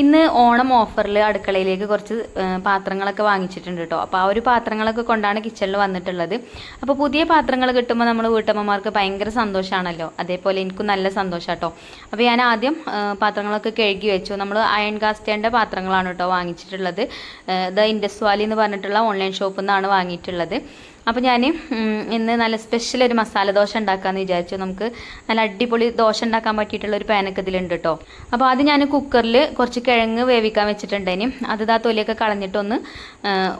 ഇന്ന് ഓണം ഓഫറിൽ അടുക്കളയിലേക്ക് കുറച്ച് പാത്രങ്ങളൊക്കെ വാങ്ങിച്ചിട്ടുണ്ട് കേട്ടോ അപ്പോൾ ആ ഒരു പാത്രങ്ങളൊക്കെ കൊണ്ടാണ് കിച്ചണിൽ വന്നിട്ടുള്ളത്. അപ്പോൾ പുതിയ പാത്രങ്ങൾ കിട്ടുമ്പോൾ നമ്മൾ വീട്ടമ്മമാർക്ക് ഭയങ്കര സന്തോഷമാണല്ലോ അതേപോലെ എനിക്കും നല്ല സന്തോഷം കേട്ടോ അപ്പോൾ ഞാൻ ആദ്യം പാത്രങ്ങളൊക്കെ കഴുകി വെച്ചു. നമ്മൾ അയൺ കാസ്റ്റേന്റെ പാത്രങ്ങളാണ് കേട്ടോ വാങ്ങിച്ചിട്ടുള്ളത്. ദ ഇൻഡസ്വാലി എന്ന് പറഞ്ഞിട്ടുള്ള ഓൺലൈൻ ഷോപ്പിൽ നിന്നാണ് വാങ്ങിയിട്ടുള്ളത്. അപ്പോൾ ഞാൻ ഇന്ന് നല്ല സ്പെഷ്യൽ ഒരു മസാല ദോശ ഉണ്ടാക്കാമെന്ന് വിചാരിച്ചു. നമുക്ക് നല്ല അടിപൊളി ദോശ ഉണ്ടാക്കാൻ പറ്റിയിട്ടുള്ള ഒരു പാനൊക്കെ ഇതിലുണ്ട് കേട്ടോ അപ്പോൾ അത് ഞാൻ കുക്കറിൽ കുറച്ച് കിഴങ്ങ് വേവിക്കാൻ വെച്ചിട്ടുണ്ടേനും അത് ഇതാ തൊലിയൊക്കെ കളഞ്ഞിട്ടൊന്ന്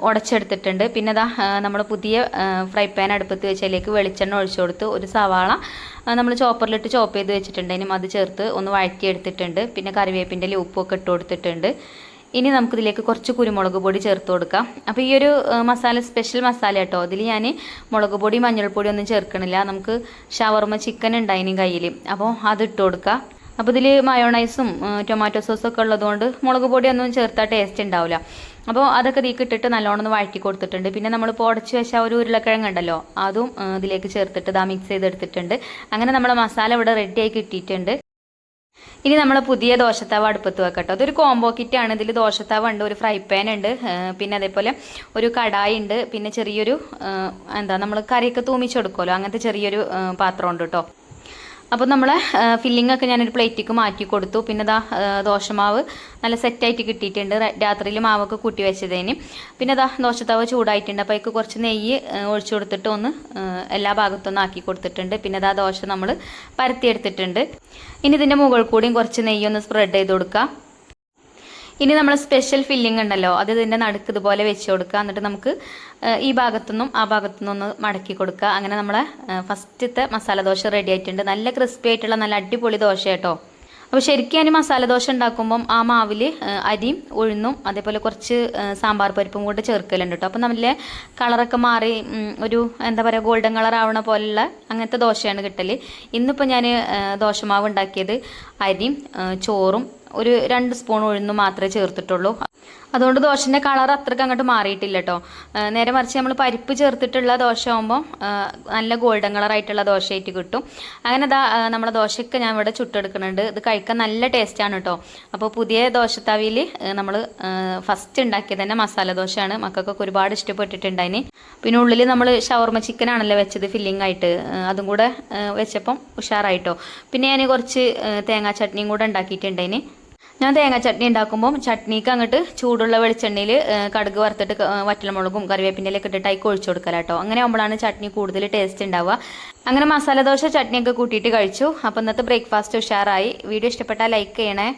ഉടച്ചെടുത്തിട്ടുണ്ട് പിന്നെ ഇതാ നമ്മൾ പുതിയ ഫ്രൈ പാൻ അടുപ്പത്ത് വെച്ചതിലേക്ക് വെളിച്ചെണ്ണ ഒഴിച്ചു കൊടുത്ത് ഒരു സവാള നമ്മൾ ചോപ്പറിലിട്ട് ചോപ്പ് ചെയ്ത് വെച്ചിട്ടുണ്ടേനും അത് ചേർത്ത് ഒന്ന് വഴറ്റിയെടുത്തിട്ടുണ്ട്. പിന്നെ കറിവേപ്പിന്റെ ഉപ്പൊക്കെ ഇട്ട് കൊടുത്തിട്ടുണ്ട്. ഇനി നമുക്കിതിലേക്ക് കുറച്ച് കുരുമുളക് പൊടി ചേർത്ത് കൊടുക്കാം. അപ്പോൾ ഈ ഒരു മസാല സ്പെഷ്യൽ മസാല കേട്ടോ അതിൽ ഞാൻ മുളക് പൊടി മഞ്ഞൾപ്പൊടി ഒന്നും ചേർക്കണില്ല. നമുക്ക് ഷവർമ ചിക്കൻ ഉണ്ടായിനി കയ്യിൽ അപ്പോൾ അത് ഇട്ട് കൊടുക്കുക അപ്പോൾ ഇതിൽ മയോണൈസും ടൊമാറ്റോ സോസും ഒക്കെ ഉള്ളതുകൊണ്ട് മുളക് പൊടിയൊന്നും ചേർത്താൽ ടേസ്റ്റ് ഉണ്ടാവില്ല അപ്പോൾ അതൊക്കെ തീ ഇട്ടിട്ട് നല്ലോണം ഒന്ന് വഴറ്റി കൊടുത്തിട്ടുണ്ട്. പിന്നെ നമ്മൾ പൊടച്ച് വെച്ച ഒരു ഉരുളക്കിഴങ്ങ് ഉണ്ടല്ലോ അതും ഇതിലേക്ക് ചേർത്തിട്ട് ഇതാ മിക്സ് ചെയ്തെടുത്തിട്ടുണ്ട്. അങ്ങനെ നമ്മൾ മസാല ഇവിടെ റെഡിയായി കിട്ടിയിട്ടുണ്ട്. ഇനി നമ്മൾ പുതിയ ദോശത്താവ് അടുപ്പത്ത് വെക്കട്ടോ. അതൊരു കോംബോ കിറ്റ് ആണ്. ഇതിൽ ദോശത്താവ് ഉണ്ട് ഒരു ഫ്രൈ പാൻ ഉണ്ട് പിന്നെ അതേപോലെ ഒരു കടായി ഉണ്ട് പിന്നെ ചെറിയൊരു എന്താ നമ്മൾ കറിയൊക്കെ തൂമിച്ചെടുക്കുമല്ലോ അങ്ങനത്തെ ചെറിയൊരു പാത്രം ഉണ്ട് കേട്ടോ അപ്പോൾ നമ്മൾ ഫില്ലിംഗ് ഒക്കെ ഞാനൊരു പ്ലേറ്റിക്ക് മാറ്റി കൊടുത്തു. പിന്നെ ദാ ദോശമാവ് നല്ല സെറ്റായിട്ട് കിട്ടിയിട്ടുണ്ട്. രാത്രിയിൽ മാവൊക്കെ കൂട്ടി വെച്ചതേന്. പിന്നെ ദാ ദോശത്താവ് ചൂടായിട്ടുണ്ട്. അപ്പോൾ അതിക്ക് കുറച്ച് നെയ്യ് ഒഴിച്ചു കൊടുത്തിട്ട് ഒന്ന് എല്ലാ ഭാഗത്തൊന്നും ആക്കി കൊടുത്തിട്ടുണ്ട്. പിന്നെ ദാ ദോശ നമ്മൾ പരത്തിയെടുത്തിട്ടുണ്ട് ഇനി ഇതിന്റെ മുകളിൽ കൂടിയും കുറച്ച് നെയ്യൊന്ന് സ്പ്രെഡ് ചെയ്ത് കൊടുക്കാം. ഇനി നമ്മൾ സ്പെഷ്യൽ ഫില്ലിംഗ് ഉണ്ടല്ലോ അത് ഇതിന്റെ നടുക്ക് ഇതുപോലെ വെച്ച് കൊടുക്കുക. എന്നിട്ട് നമുക്ക് ഈ ഭാഗത്തുനിന്നും ആ ഭാഗത്തുനിന്നും ഒന്ന് മടക്കി കൊടുക്കുക. അങ്ങനെ നമ്മളെ ഫസ്റ്റത്തെ മസാല ദോശ റെഡി ആയിട്ടുണ്ട്. നല്ല ക്രിസ്പി ആയിട്ടുള്ള നല്ല അടിപൊളി ദോശ കേട്ടോ. അപ്പോൾ ശരിക്കും ഞാൻ മസാല ദോശ ഉണ്ടാക്കുമ്പം ആ മാവിൽ അരിയും ഉഴുന്നും അതേപോലെ കുറച്ച് സാമ്പാർ പരിപ്പും കൂടെ ചേർക്കലുണ്ട് കേട്ടോ. അപ്പോൾ നമ്മളെ കളറൊക്കെ മാറി ഒരു എന്താ പറയുക ഗോൾഡൻ കളർ ആവണ പോലുള്ള അങ്ങനത്തെ ദോശയാണ് കിട്ടൽ ഇന്നിപ്പോൾ ഞാൻ ദോശമാവ് ഉണ്ടാക്കിയത് അരിയും ചോറും ഒരു രണ്ട് സ്പൂൺ ഉഴുന്ന് മാത്രമേ ചേർത്തിട്ടുള്ളൂ. അതുകൊണ്ട് ദോശന്റെ കളർ അത്രയ്ക്ക് അങ്ങോട്ട് മാറിയിട്ടില്ല കേട്ടോ നേരെ മറിച്ച് നമ്മൾ പരിപ്പ് ചേർത്തിട്ടുള്ള ദോശ ആകുമ്പോൾ നല്ല ഗോൾഡൻ കളറായിട്ടുള്ള ദോശയായിട്ട് കിട്ടും. അങ്ങനെ ദാ നമ്മുടെ ദോശയൊക്കെ ഞാൻ ഇവിടെ ചുട്ടെടുക്കുന്നുണ്ട്. ഇത് കഴിക്കാൻ നല്ല ടേസ്റ്റാണ് കേട്ടോ അപ്പോൾ പുതിയ ദോശത്താവിയിൽ നമ്മൾ ഫസ്റ്റ് ഉണ്ടാക്കിയത് തന്നെ മസാല ദോശയാണ്. മക്കൾക്കൊക്കെ ഒരുപാട് ഇഷ്ടപ്പെട്ടിട്ടുണ്ടായിന്. പിന്നെ ഉള്ളിൽ നമ്മൾ ഷവർമ ചിക്കൻ ആണല്ലോ വെച്ചത് ഫില്ലിംഗ് ആയിട്ട്. അതും കൂടെ വെച്ചപ്പം ഉഷാറായിട്ടോ പിന്നെ ഞാൻ കുറച്ച് തേങ്ങാ ചട്നിയും കൂടെ ഉണ്ടാക്കിയിട്ടുണ്ടായിന്. ഞാൻ തേങ്ങ ചട്നി ഉണ്ടാക്കുമ്പോൾ ചട്നിക്ക് അങ്ങോട്ട് ചൂടുള്ള വെളിച്ചെണ്ണയിൽ കടുക് വറുത്തിട്ട് വറ്റൽമുളകും കറിവേപ്പിന്റെ ഇട്ടിട്ട് ആയി ഒഴിച്ചു കൊടുക്കലാട്ടോ അങ്ങനെ ആകുമ്പോഴാണ് ചട്നി കൂടുതൽ ടേസ്റ്റ് ഉണ്ടാവുക അങ്ങനെ മസാല ദോശ ചട്നിയൊക്കെ കൂട്ടിയിട്ട് കഴിച്ചു. അപ്പോൾ ഇന്നത്തെ ബ്രേക്ക്ഫാസ്റ്റ് ഉഷാറായി. വീഡിയോ ഇഷ്ടപ്പെട്ടാൽ ലൈക്ക് ചെയ്യണേ.